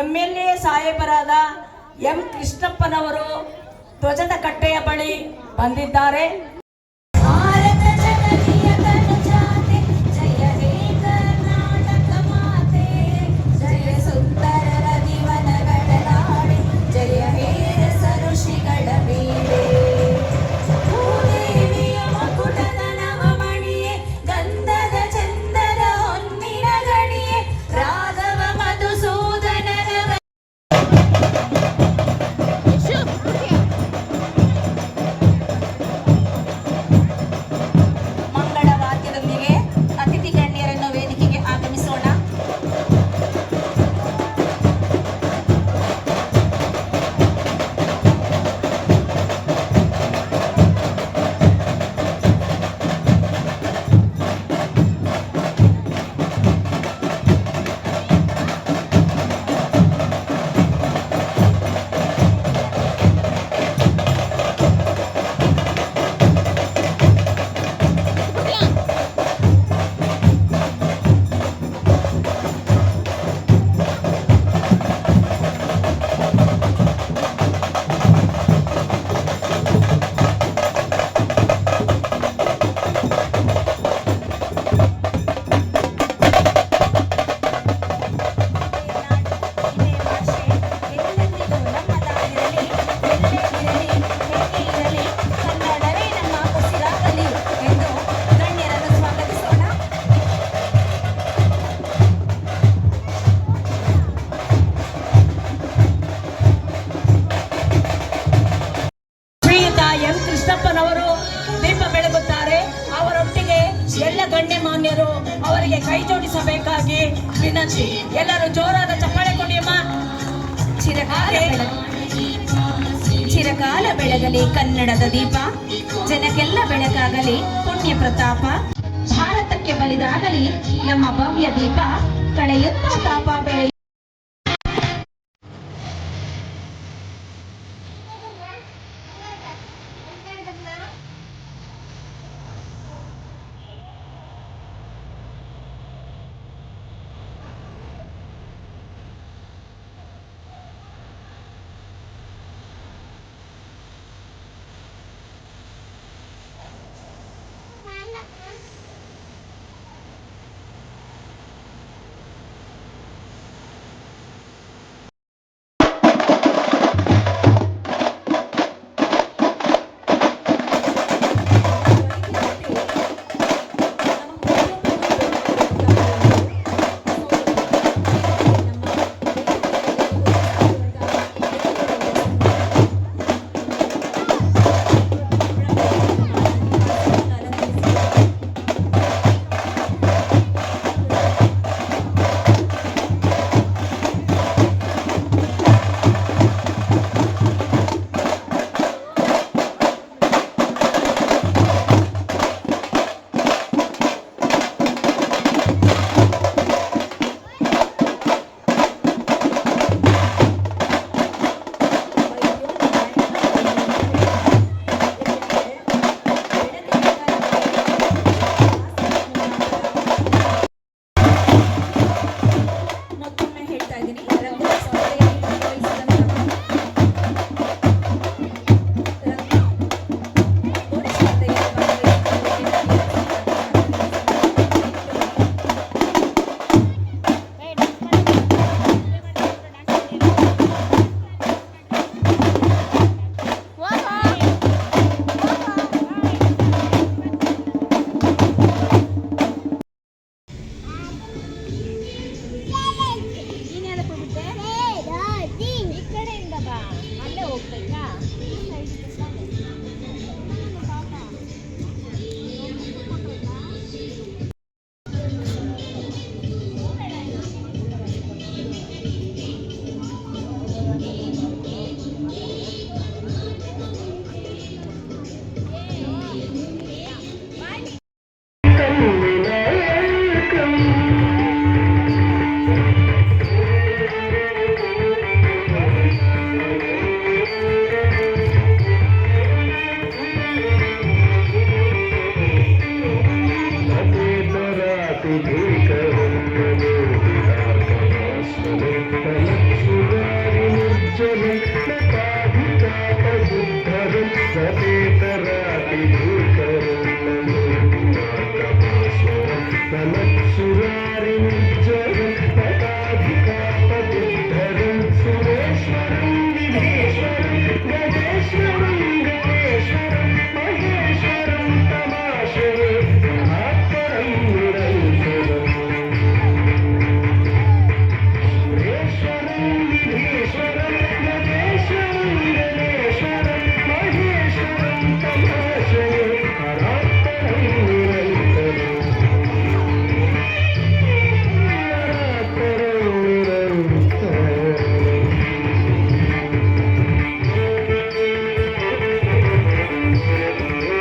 M L A ಸಾಹೇಬರಾದ M ಕೃಷ್ಣಪ್ಪನವರು ಧ್ವಜದ ಕಟ್ಟೆಯ ಬಳಿ ಬಂದಿದ್ದಾರೆ. ಗಣ್ಯಮಾನ್ಯರು ಅವರಿಗೆ ಕೈ ಜೋಡಿಸಬೇಕಾಗಿ ವಿನಂತಿ. ಎಲ್ಲರೂ ಜೋರಾದ ಚಪ್ಪಾಳೆ ಕೊಡಿಯಮ್ಮ. ಚಿರಕಾಲ ಚಿರಕಾಲ ಬೆಳಗಲಿ ಕನ್ನಡದ ದೀಪ. ಜನಕ್ಕೆಲ್ಲ ಬೆಳಕಾಗಲಿ ಪುಣ್ಯ ಪ್ರತಾಪ. ಭಾರತಕ್ಕೆ ಬಲಿದಾಗಲಿ ನಮ್ಮ ಭವ್ಯ ದೀಪ. ಕಳೆಯುತ್ತ ತಾಪ ಬೆಳೆಯ సతేతరాతి భూకరం నమస్కారం